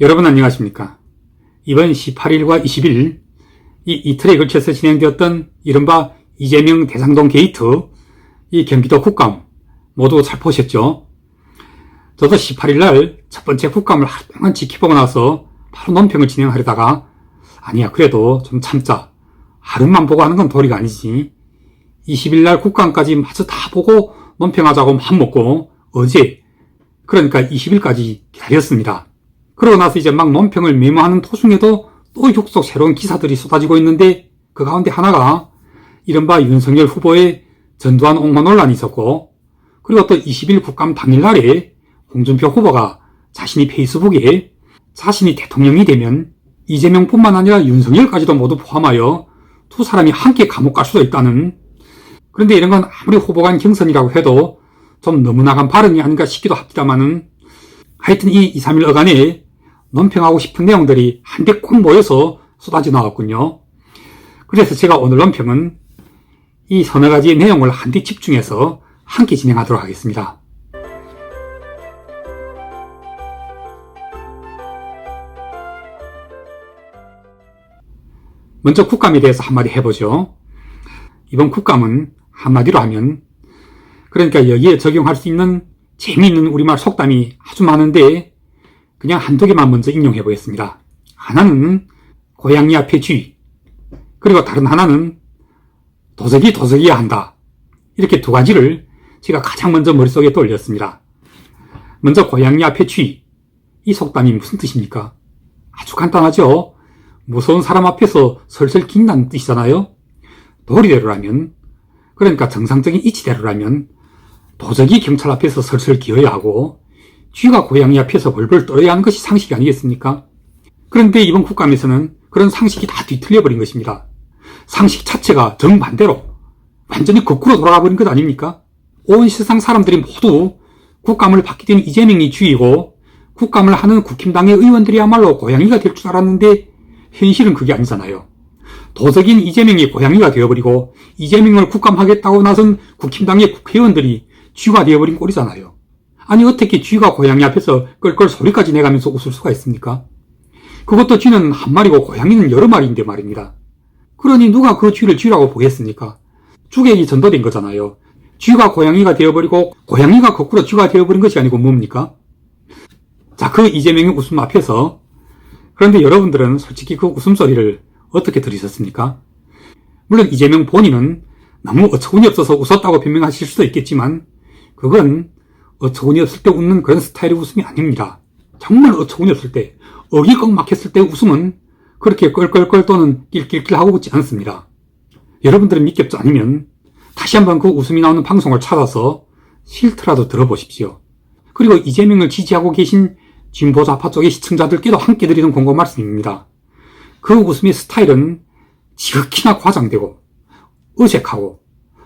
여러분 안녕하십니까? 이번 18일과 20일 이 이틀에 걸쳐서 진행되었던 이른바 이재명 대상동 게이트 이 경기도 국감 모두 잘 보셨죠? 저도 18일 날 첫 번째 국감을 하루 동안 지켜보고 나서 바로 논평을 진행하려다가 아니야 그래도 좀 참자 하루만 보고 하는 건 도리가 아니지 20일 날 국감까지 마저 다 보고 논평하자고 맘먹고 어제 그러니까 20일까지 기다렸습니다. 그러고 나서 이제 막 논평을 메모하는 도중에도 또 육속 새로운 기사들이 쏟아지고 있는데 그 가운데 하나가 이른바 윤석열 후보의 전두환 옹호 논란이 있었고 그리고 또 20일 국감 당일날에 홍준표 후보가 자신이 페이스북에 자신이 대통령이 되면 이재명뿐만 아니라 윤석열까지도 모두 포함하여 두 사람이 함께 감옥 갈 수도 있다는 그런데 이런 건 아무리 후보 간 경선이라고 해도 좀 너무 나간 발언이 아닌가 싶기도 합니다만은 하여튼 이 2, 3일 어간에 논평하고 싶은 내용들이 한데 꽉 모여서 쏟아져 나왔군요. 그래서 제가 오늘 논평은 이 서너 가지의 내용을 한데 집중해서 함께 진행하도록 하겠습니다. 먼저 국감에 대해서 한마디 해보죠. 이번 국감은 한마디로 하면 그러니까 여기에 적용할 수 있는 재미있는 우리말 속담이 아주 많은데 그냥 한두 개만 먼저 인용해 보겠습니다. 하나는 고양이 앞에 쥐 그리고 다른 하나는 도석이 도석이야 한다. 이렇게 두 가지를 제가 가장 먼저 머릿속에 떠올렸습니다. 먼저 고양이 앞에 쥐. 이 속담이 무슨 뜻입니까? 아주 간단하죠? 무서운 사람 앞에서 설설 긴다는 뜻이잖아요? 도리대로라면, 그러니까 정상적인 이치대로라면, 도적이 경찰 앞에서 설설 기어야 하고, 쥐가 고양이 앞에서 벌벌 떨어야 하는 것이 상식이 아니겠습니까? 그런데 이번 국감에서는 그런 상식이 다 뒤틀려 버린 것입니다. 상식 자체가 정반대로 완전히 거꾸로 돌아가 버린 것 아닙니까? 온 세상 사람들이 모두 국감을 받게 된 이재명이 주이고 국감을 하는 국힘당의 의원들이야말로 고양이가 될 줄 알았는데 현실은 그게 아니잖아요. 도적인 이재명이 고양이가 되어버리고 이재명을 국감하겠다고 나선 국힘당의 국회의원들이 쥐가 되어버린 꼴이잖아요. 아니 어떻게 쥐가 고양이 앞에서 껄껄 소리까지 내가면서 웃을 수가 있습니까? 그것도 쥐는 한 마리고 고양이는 여러 마리인데 말입니다. 그러니 누가 그 쥐를 쥐라고 보겠습니까? 주객이 전도된 거잖아요. 쥐가 고양이가 되어버리고 고양이가 거꾸로 쥐가 되어버린 것이 아니고 뭡니까? 자, 그 이재명의 웃음 앞에서 그런데 여러분들은 솔직히 그 웃음소리를 어떻게 들으셨습니까? 물론 이재명 본인은 너무 어처구니 없어서 웃었다고 변명하실 수도 있겠지만 그건 어처구니 없을 때 웃는 그런 스타일의 웃음이 아닙니다. 정말 어처구니 없을 때, 어기 꽉 막혔을 때 웃음은 그렇게 껄껄껄 또는 낄낄낄 하고 웃지 않습니다. 여러분들은 믿겠지 않으면 다시 한번 그 웃음이 나오는 방송을 찾아서 실트라도 들어보십시오. 그리고 이재명을 지지하고 계신 진보좌파 쪽의 시청자들께도 함께 드리는 공고 말씀입니다. 그 웃음의 스타일은 지극히나 과장되고 어색하고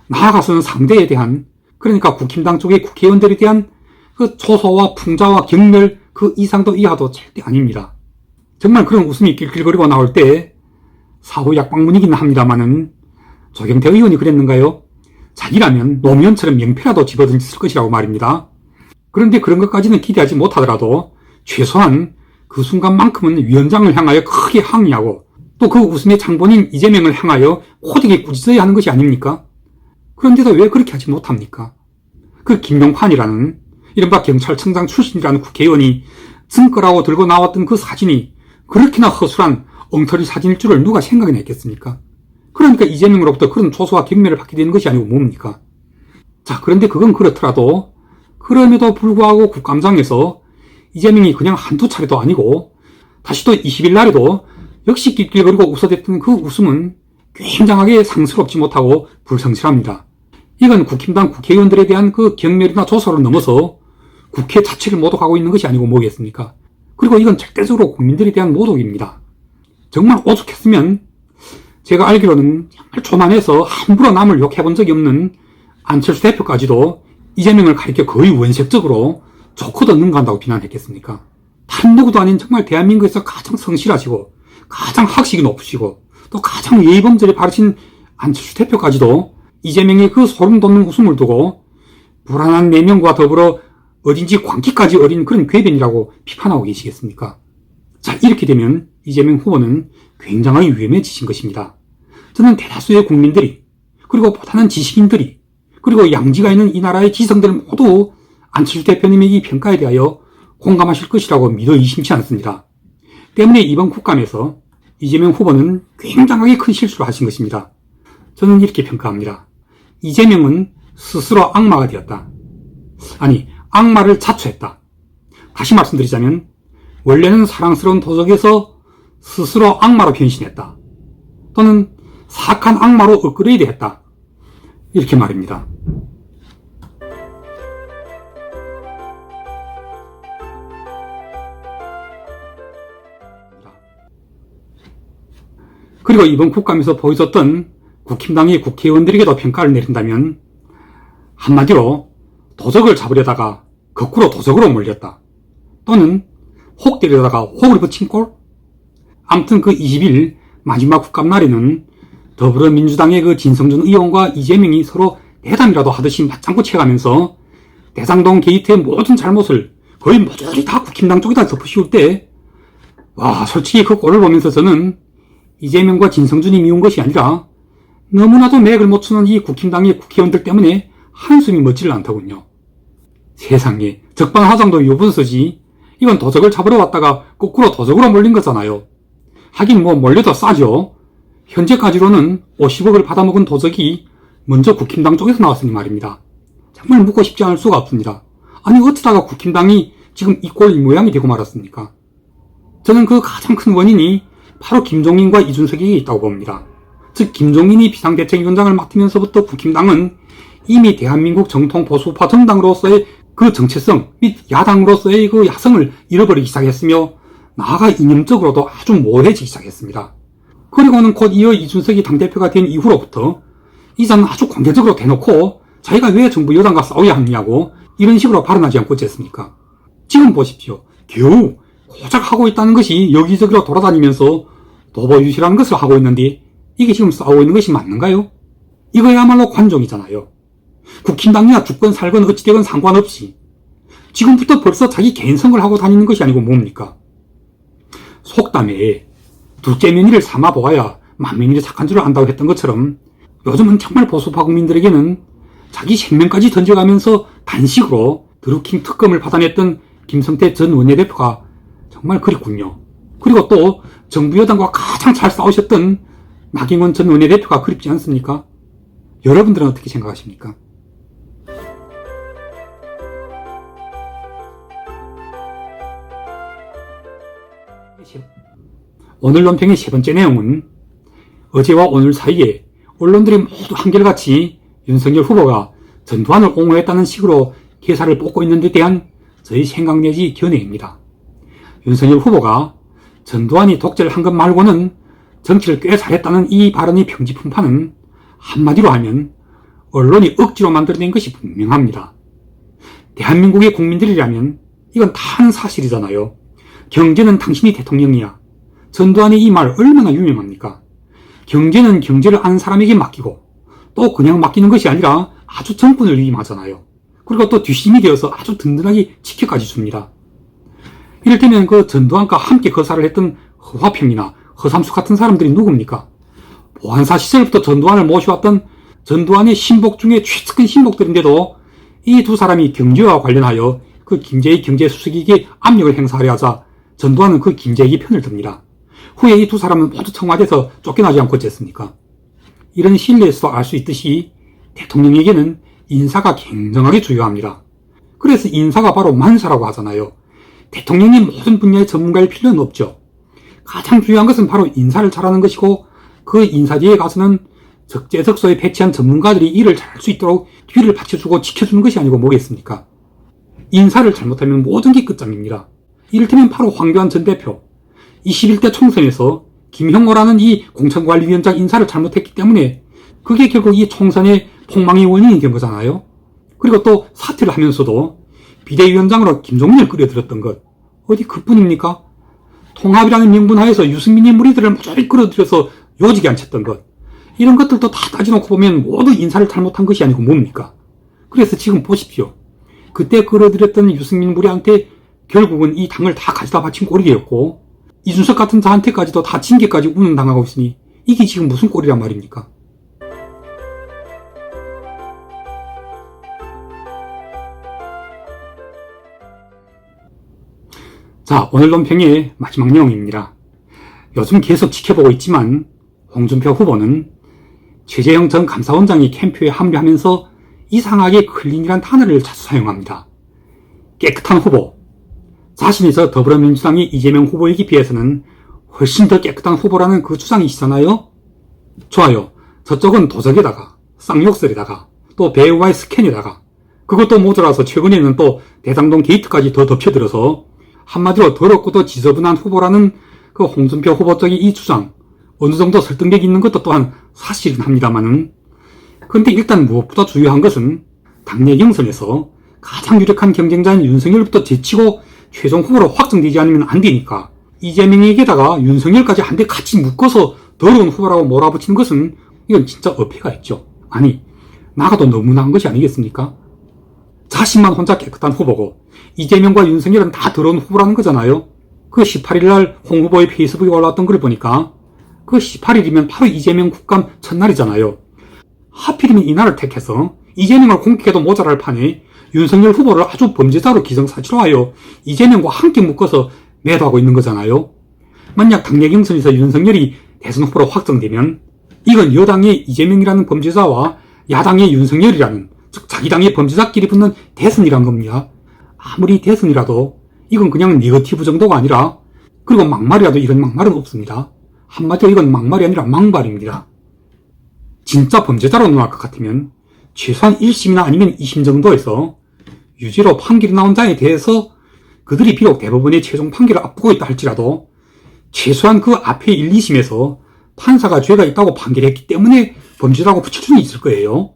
나아가서는 상대에 대한 그러니까 국힘당 쪽의 국회의원들에 대한 그 조소와 풍자와 경멸 그 이상도 이하도 절대 아닙니다. 정말 그런 웃음이 낄낄거리고 나올 때 사후 약방문이긴 합니다만은 조경태 의원이 그랬는가요? 자기라면 노무현처럼 명패라도 집어던졌을 것이라고 말입니다. 그런데 그런 것까지는 기대하지 못하더라도 최소한 그 순간만큼은 위원장을 향하여 크게 항의하고 또 그 웃음의 장본인 이재명을 향하여 호되게 꾸짖어야 하는 것이 아닙니까? 그런데도 왜 그렇게 하지 못합니까? 그 김용환이라는 이른바 경찰청장 출신이라는 국회의원이 증거라고 들고 나왔던 그 사진이 그렇게나 허술한 엉터리 사진일 줄을 누가 생각이나 했겠습니까? 그러니까 이재명으로부터 그런 조소와 경멸을 받게 되는 것이 아니고 뭡니까? 자, 그런데 그건 그렇더라도 그럼에도 불구하고 국감장에서 이재명이 그냥 한두 차례도 아니고 다시 또 20일 날에도 역시 낄낄거리고 웃어댔던 그 웃음은 굉장하게 상스럽지 못하고 불성실합니다. 이건 국힘당 국회의원들에 대한 그 경멸이나 조소를 넘어서 국회 자체를 모독하고 있는 것이 아니고 뭐겠습니까? 그리고 이건 절대적으로 국민들에 대한 모독입니다. 정말 오죽했으면 제가 알기로는 정말 조만해서 함부로 남을 욕해본 적이 없는 안철수 대표까지도 이재명을 가리켜 거의 원색적으로 좋고 듣는 거 한다고 비난했겠습니까? 다른 누구도 아닌 정말 대한민국에서 가장 성실하시고 가장 학식이 높으시고 또 가장 예의범절이 바르신 안철수 대표까지도 이재명의 그 소름 돋는 웃음을 두고 불안한 내면과 더불어 어딘지 광기까지 어린 그런 궤변이라고 비판하고 계시겠습니까? 자, 이렇게 되면 이재명 후보는 굉장히 위험해지신 것입니다. 저는 대다수의 국민들이, 그리고 보다는 지식인들이, 그리고 양지가 있는 이 나라의 지성들 모두 안철수 대표님의 이 평가에 대하여 공감하실 것이라고 믿어 의심치 않습니다. 때문에 이번 국감에서 이재명 후보는 굉장하게 큰 실수를 하신 것입니다. 저는 이렇게 평가합니다. 이재명은 스스로 악마가 되었다. 아니, 악마를 자초했다. 다시 말씀드리자면, 원래는 사랑스러운 도적에서 스스로 악마로 변신했다. 또는 사악한 악마로 업그레이드 했다. 이렇게 말입니다. 그리고 이번 국감에서 보여줬던 국힘당의 국회의원들에게도 평가를 내린다면 한마디로 도적을 잡으려다가 거꾸로 도적으로 몰렸다. 또는 혹 때리다가 혹을 붙인 꼴? 암튼 그 20일 마지막 국감 날에는 더불어민주당의 그 진성준 의원과 이재명이 서로 대담이라도 하듯이 맞장구 쳐가면서 대상동 게이트의 모든 잘못을 거의 모조리 다 국힘당 쪽에다 덮으시울 때, 와, 솔직히 그 꼴을 보면서 저는 이재명과 진성준이 미운 것이 아니라 너무나도 맥을 못 추는 이 국힘당의 국회의원들 때문에 한숨이 멎지를 않더군요. 세상에 적반하장도 요분서지 이건 도적을 잡으러 왔다가 거꾸로 도적으로 몰린 거잖아요. 하긴 뭐 몰려도 싸죠. 현재까지로는 50억을 받아먹은 도적이 먼저 국힘당 쪽에서 나왔으니 말입니다. 정말 묻고 싶지 않을 수가 없습니다. 아니 어쩌다가 국힘당이 지금 이 꼴 이 모양이 되고 말았습니까? 저는 그 가장 큰 원인이 바로 김종인과 이준석에게 있다고 봅니다. 즉 김종인이 비상대책위원장을 맡으면서부터 국힘당은 이미 대한민국 정통 보수파 정당으로서의 그 정체성 및 야당으로서의 그 야성을 잃어버리기 시작했으며 나아가 이념적으로도 아주 모호해지기 시작했습니다. 그리고는 곧 이어 이준석이 당대표가 된 이후로부터 이자는 아주 공개적으로 대놓고 자기가 왜 정부 여당과 싸워야 하느냐고 이런 식으로 발언하지 않고 있었습니까? 지금 보십시오. 겨우 고작 하고 있다는 것이 여기저기로 돌아다니면서 도보유시라는 것을 하고 있는데 이게 지금 싸우고 있는 것이 맞는가요? 이거야말로 관종이잖아요. 국힘당이나 주권 살건 어찌되건 상관없이 지금부터 벌써 자기 개인성을 하고 다니는 것이 아니고 뭡니까? 속담에 둘째 며느리를 삼아 보아야 만며느리 착한 줄을 안다고 했던 것처럼 요즘은 정말 보수파 국민들에게는 자기 생명까지 던져가면서 단식으로 드루킹 특검을 받아냈던 김성태 전 원내대표가 정말 그립군요. 그리고 또 정부 여당과 가장 잘 싸우셨던 나경원 전 원내대표가 그립지 않습니까? 여러분들은 어떻게 생각하십니까? 오늘 논평의 세 번째 내용은 어제와 오늘 사이에 언론들이 모두 한결같이 윤석열 후보가 전두환을 옹호했다는 식으로 기사를 뽑고 있는 데 대한 저희 생각 내지 견해입니다. 윤석열 후보가 전두환이 독재를 한 것 말고는 정치를 꽤 잘했다는 이 발언이 평지풍파는 한마디로 하면 언론이 억지로 만들어낸 것이 분명합니다. 대한민국의 국민들이라면 이건 다 아는 사실이잖아요. 경제는 당신이 대통령이야. 전두환의 이 말 얼마나 유명합니까? 경제는 경제를 아는 사람에게 맡기고 또 그냥 맡기는 것이 아니라 아주 정권을 위임하잖아요. 그리고 또 뒷심이 되어서 아주 든든하게 지켜까지 줍니다. 이를테면 그 전두환과 함께 거사를 했던 허화평이나 허삼수 같은 사람들이 누굽니까? 보안사 시절부터 전두환을 모셔왔던 전두환의 신복 중에 최측근 신복들인데도 이 두 사람이 경제와 관련하여 그 김재희 경제수석에게 압력을 행사하려 하자 전두환은 그 김재희 편을 듭니다. 후에 이 두 사람은 모두 청와대에서 쫓겨나지 않고 어쨌습니까? 이런 신뢰에서 알수 있듯이 대통령에게는 인사가 굉장하게 중요합니다. 그래서 인사가 바로 만사라고 하잖아요. 대통령이 모든 분야의 전문가일 필요는 없죠. 가장 중요한 것은 바로 인사를 잘하는 것이고 그 인사지에 가서는 적재적소에 배치한 전문가들이 일을 잘할 수 있도록 뒤를 받쳐주고 지켜주는 것이 아니고 뭐겠습니까? 인사를 잘못하면 모든 게 끝장입니다. 이를테면 바로 황교안 전 대표. 21대 총선에서 김형호라는 이 공천관리위원장 인사를 잘못했기 때문에 그게 결국 이 총선의 폭망의 원인이 된 거잖아요. 그리고 또 사퇴를 하면서도 비대위원장으로 김종민을 끌어들였던 것. 어디 그뿐입니까? 통합이라는 명분 하에서 유승민의 무리들을 모조리 끌어들여서 요직에 앉혔던 것. 이런 것들도 다 따져놓고 보면 모두 인사를 잘못한 것이 아니고 뭡니까? 그래서 지금 보십시오. 그때 끌어들였던 유승민 무리한테 결국은 이 당을 다 가져다 바친 꼴이 되었고, 이준석 같은 자한테까지도 다 징계까지 운운당하고 있으니 이게 지금 무슨 꼴이란 말입니까? 자, 오늘 논평의 마지막 내용입니다. 요즘 계속 지켜보고 있지만 홍준표 후보는 최재형 전 감사원장이 캠프에 합류하면서 이상하게 클린이란 단어를 자주 사용합니다. 깨끗한 후보. 자신이 저 더불어민주당이 이재명 후보에게 비해서는 훨씬 더 깨끗한 후보라는 그 주장이시잖아요? 좋아요. 저쪽은 도적에다가, 쌍욕설에다가, 또 배우와의 스캔에다가, 그것도 모자라서 최근에는 또 대장동 게이트까지 더 덮여들어서 한마디로 더럽고도 지저분한 후보라는 그 홍준표 후보 쪽의 이 주장, 어느 정도 설득력이 있는 것도 또한 사실은 합니다만은, 그런데 일단 무엇보다 중요한 것은 당내 경선에서 가장 유력한 경쟁자인 윤석열부터 제치고 최종 후보로 확정되지 않으면 안 되니까 이재명에게다가 윤석열까지 한데 같이 묶어서 더러운 후보라고 몰아붙이는 것은 이건 진짜 어폐가 있죠. 아니, 나가도 너무나한 것이 아니겠습니까? 자신만 혼자 깨끗한 후보고 이재명과 윤석열은 다 더러운 후보라는 거잖아요. 그 18일 날 홍 후보의 페이스북에 올라왔던 걸 보니까 그 18일이면 바로 이재명 국감 첫날이잖아요. 하필이면 이날을 택해서 이재명을 공격해도 모자랄 판에 윤석열 후보를 아주 범죄자로 기성사실화하여 이재명과 함께 묶어서 매도하고 있는 거잖아요. 만약 당내 경선에서 윤석열이 대선 후보로 확정되면 이건 여당의 이재명이라는 범죄자와 야당의 윤석열이라는 즉 자기 당의 범죄자끼리 붙는 대선이란 겁니다. 아무리 대선이라도 이건 그냥 네거티브 정도가 아니라 그리고 막말이라도 이런 막말은 없습니다. 한마디로 이건 막말이 아니라 망발입니다. 진짜 범죄자로 논할 것 같으면 최소한 1심이나 아니면 2심 정도에서 유죄로 판결이 나온 자에 대해서 그들이 비록 대법원의 최종 판결을 앞두고 있다 할지라도 최소한 그 앞에 1, 2심에서 판사가 죄가 있다고 판결했기 때문에 범죄라고 붙여주는 있을 거예요.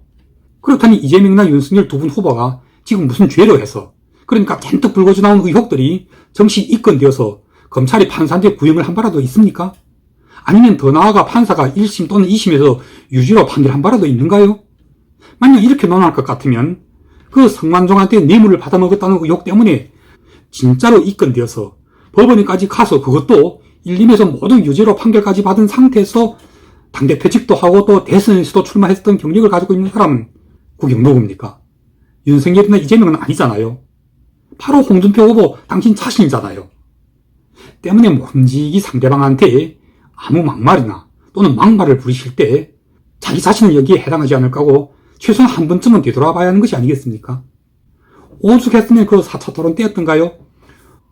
그렇다니 이재명이나 윤석열 두 분 후보가 지금 무슨 죄로 해서 그러니까 잔뜩 불거져 나온 의혹들이 정식 입건되어서 검찰이 판사한테 구형을 한 바라도 있습니까? 아니면 더 나아가 판사가 1심 또는 2심에서 유죄로 판결한 바라도 있는가요? 만약 이렇게 논할 것 같으면 그 성만종한테 뇌물을 받아먹었다는 의혹 때문에 진짜로 입건되어서 법원에까지 가서 그것도 1, 2심에서 모두 유죄로 판결까지 받은 상태에서 당대표직도 하고 또 대선에서도 출마했던 경력을 가지고 있는 사람은 그게 누굽니까? 윤석열이나 이재명은 아니잖아요. 바로 홍준표 후보 당신 자신이잖아요. 때문에 뭔지 상대방한테 아무 막말이나 또는 막말을 부리실 때 자기 자신은 여기에 해당하지 않을 거고 최소한 한 번쯤은 되돌아봐야 하는 것이 아니겠습니까? 오죽했으면 그 4차 토론 때였던가요?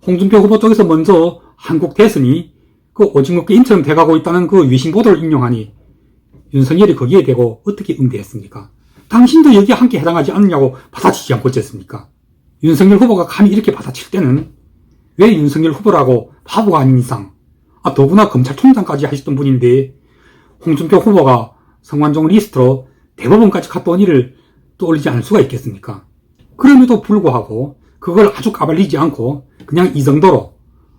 홍준표 후보 쪽에서 먼저 한국 대선이 그 오징어 게임처럼 돼가고 있다는 그 위신 보도를 인용하니 윤석열이 거기에 대고 어떻게 응대했습니까? 당신도 여기에 함께 해당하지 않느냐고 받아치지 않고 어쨌습니까? 윤석열 후보가 감히 이렇게 받아칠 때는 왜 윤석열 후보라고 바보가 아닌 이상 아, 더구나 검찰총장까지 하셨던 분인데 홍준표 후보가 성완종 리스트로 대법원까지 온 일을 떠올리지 않을 수가 있겠습니까? 그럼에도 불구하고 그걸 아주 까발리지 않고 그냥 이 정도로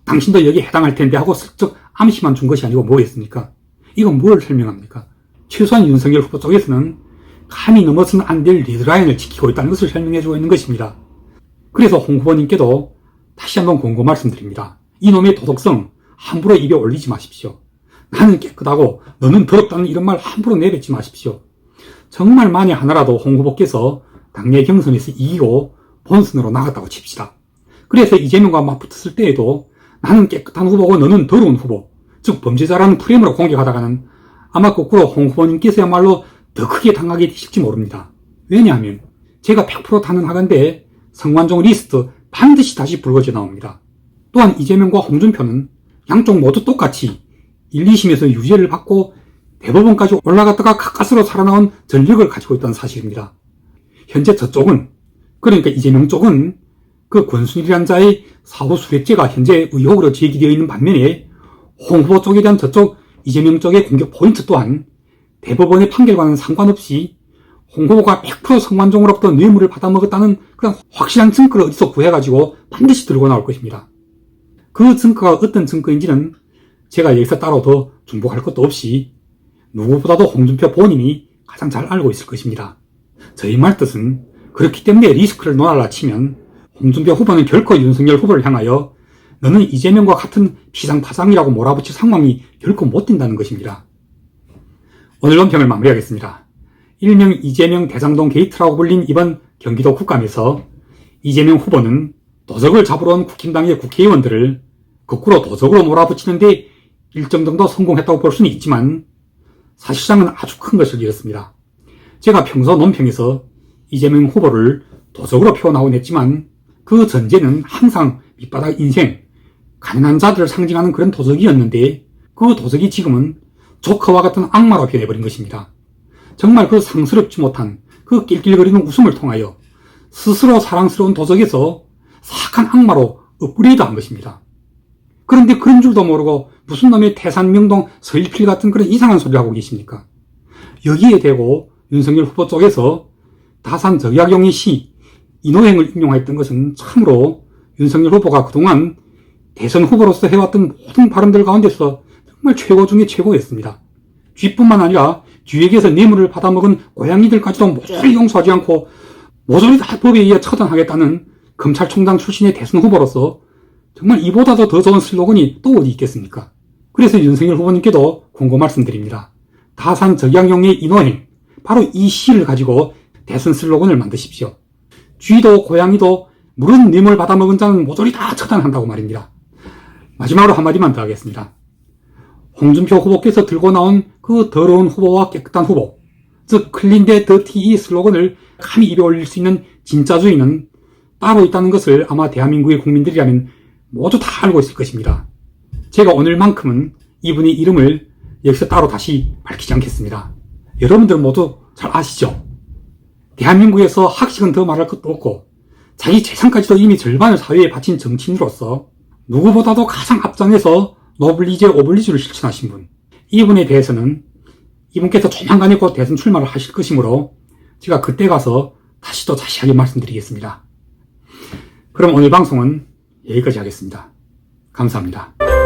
당신도 여기에 해당할 텐데 하고 슬쩍 암시만 준 것이 아니고 뭐겠습니까? 이건 뭘 설명합니까? 최소한 윤석열 후보 쪽에서는 감히 넘어서는 안 될 리드라인을 지키고 있다는 것을 설명해주고 있는 것입니다. 그래서 홍 후보님께도 다시 한번 공고 말씀드립니다. 이놈의 도덕성 함부로 입에 올리지 마십시오. 나는 깨끗하고 너는 더럽다는 이런 말 함부로 내뱉지 마십시오. 정말 만에 하나라도 홍 후보께서 당내 경선에서 이기고 본선으로 나갔다고 칩시다. 그래서 이재명과 맞붙었을 때에도 나는 깨끗한 후보고 너는 더러운 후보, 즉 범죄자라는 프레임으로 공격하다가는 아마 거꾸로 홍 후보님께서야말로 더 크게 당하게 되실지 모릅니다. 왜냐하면 제가 100% 단언하건대 성완종 리스트 반드시 다시 불거져 나옵니다. 또한 이재명과 홍준표는 양쪽 모두 똑같이 1, 2심에서 유죄를 받고 대법원까지 올라갔다가 가까스로 살아나온 전력을 가지고 있다는 사실입니다. 현재 저쪽은 그러니까 이재명 쪽은 그 권순일이란 자의 사후 수뢰죄가 현재 의혹으로 제기되어 있는 반면에 홍 후보 쪽에 대한 저쪽 이재명 쪽의 공격 포인트 또한 대법원의 판결과는 상관없이 홍 후보가 100% 성완종으로부터 뇌물을 받아먹었다는 그런 확실한 증거를 어디서 구해가지고 반드시 들고 나올 것입니다. 그 증거가 어떤 증거인지는 제가 여기서 따로 더 중복할 것도 없이 누구보다도 홍준표 본인이 가장 잘 알고 있을 것입니다. 저희 말 뜻은 그렇기 때문에 리스크를 논하라 치면 홍준표 후보는 결코 윤석열 후보를 향하여 너는 이재명과 같은 피상파상이라고 몰아붙일 상황이 결코 못 된다는 것입니다. 오늘 논평을 마무리하겠습니다. 일명 이재명 대장동 게이트라고 불린 이번 경기도 국감에서 이재명 후보는 도적을 잡으러 온 국힘당의 국회의원들을 거꾸로 도적으로 몰아붙이는데 일정 정도 성공했다고 볼 수는 있지만 사실상은 아주 큰 것을 잃었습니다. 제가 평소 논평에서 이재명 후보를 도적으로 표현하곤 했지만 그 전제는 항상 밑바닥 인생, 가난한 자들을 상징하는 그런 도적이었는데 그 도적이 지금은 조커와 같은 악마로 변해버린 것입니다. 정말 그 상스럽지 못한 그 낄낄거리는 웃음을 통하여 스스로 사랑스러운 도적에서 사악한 악마로 업그레이드 한 것입니다. 그런데 그런 줄도 모르고 무슨 놈의 태산 명동 서일필 같은 그런 이상한 소리를 하고 계십니까? 여기에 대고 윤석열 후보 쪽에서 다산 적약용의 시 이노행을 인용했던 것은 참으로 윤석열 후보가 그동안 대선 후보로서 해왔던 모든 발언들 가운데서 정말 최고 중에 최고였습니다. 쥐뿐만 아니라 쥐에게서 뇌물을 받아먹은 고양이들까지도 모조리 용서하지 않고 모조리 다 법에 의해 처단하겠다는 검찰총장 출신의 대선 후보로서 정말 이보다도 더 좋은 슬로건이 또 어디 있겠습니까? 그래서 윤석열 후보님께도 공고 말씀드립니다. 다산 적양용의 인호행, 바로 이 시를 가지고 대선 슬로건을 만드십시오. 쥐도 고양이도 물은 뇌물 받아먹은 자는 모조리 다 처단한다고 말입니다. 마지막으로 한마디만 더 하겠습니다. 홍준표 후보께서 들고 나온 그 더러운 후보와 깨끗한 후보, 즉 클린 데 더티 이 슬로건을 감히 입에 올릴 수 있는 진짜주의는 따로 있다는 것을 아마 대한민국의 국민들이라면 모두 다 알고 있을 것입니다. 제가 오늘만큼은 이분의 이름을 여기서 따로 다시 밝히지 않겠습니다. 여러분들 모두 잘 아시죠? 대한민국에서 학식은 더 말할 것도 없고 자기 재산까지도 이미 절반을 사회에 바친 정치인으로서 누구보다도 가장 앞장에서 노블리제 오블리주를 실천하신 분. 이분에 대해서는 이분께서 조만간에 곧 대선 출마를 하실 것이므로 제가 그때 가서 다시 또 자세하게 말씀드리겠습니다. 그럼 오늘 방송은 여기까지 하겠습니다. 감사합니다.